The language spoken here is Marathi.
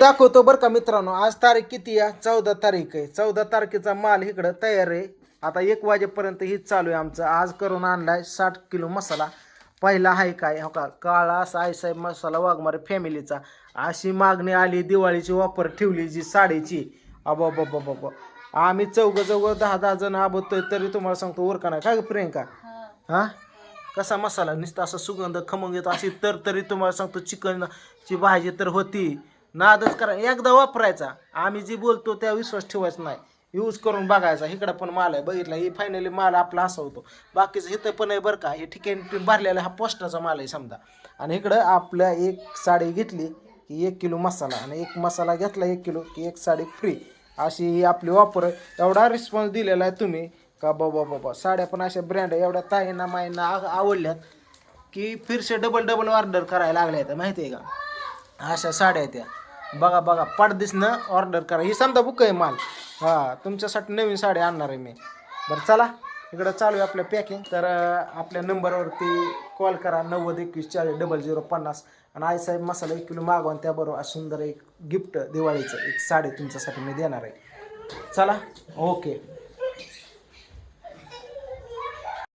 दाखवतो बरं का मित्रांनो आज तारीख किती आहे? चौदा तारीख आहे. चौदा तारखेचा माल इकडं तयार आहे. आता एक वाजेपर्यंत हीच चालू आहे आमचं. आज करून आणलाय साठ किलो मसाला. पहिला आहे काय? हो का? काळा साईसाहेब मसाला वाघमारे फॅमिलीचा अशी मागणी आली दिवाळीची वापर ठेवली जी साडीची. अबा बाबा बाबा आम्ही चौघं चौघं दहा दहा जण आबतोय तरी तुम्हाला सांगतो उरका नाही? काय प्रियंका? हा? कसा मसाला? नुसता असा सुगंध खमंग येतो. अशी तर तरी तुम्हाला सांगतो चिकनची भाजी तर होती. नादच करा. एकदा वापरायचा. आम्ही जी बोलतो त्या विश्वास ठेवायचा नाही. यूज करून बघायचा. इकडं पण माल आहे बघितला. ही फायनली माल आपला असा होतो. बाकीचं इथं पण आहे बरं का. हे ठिकाणी भरलेला हा पोस्टाचा माल आहे समजा. आणि इकडं आपल्या एक साडी घेतली की एक किलो मसाला. आणि एक मसाला घेतला एक किलो की एक साडी फ्री अशी ही आपली वापर एवढा रिस्पॉन्स दिलेला आहे तुम्ही. का बाबा बाबा. साड्या पण अशा ब्रँड आहे. एवढ्या ताईंना माईंना आवडल्यात की फिरसे डबल डबल ऑर्डर करायला लागल्या आहेत. माहिती आहे का? अशा साड्या आहेत त्या. बघा बघा पडदिसनं ऑर्डर करा. ही समजा बुक आहे माल. हां तुमच्यासाठी नवीन साडी आणणार आहे मी. बरं चला. इकडं चालू आहे आपलं पॅकिंग तर आपल्या नंबरवरती कॉल करा. नव्वद एकवीस चाळीस डबल झिरो पन्नास. आणि आईसाहेब मसाला एक किलो मागवा आणि त्याबरोबर सुंदर एक गिफ्ट दिवाळीचं एक साडी तुमच्यासाठी मी देणार आहे. चला. ओके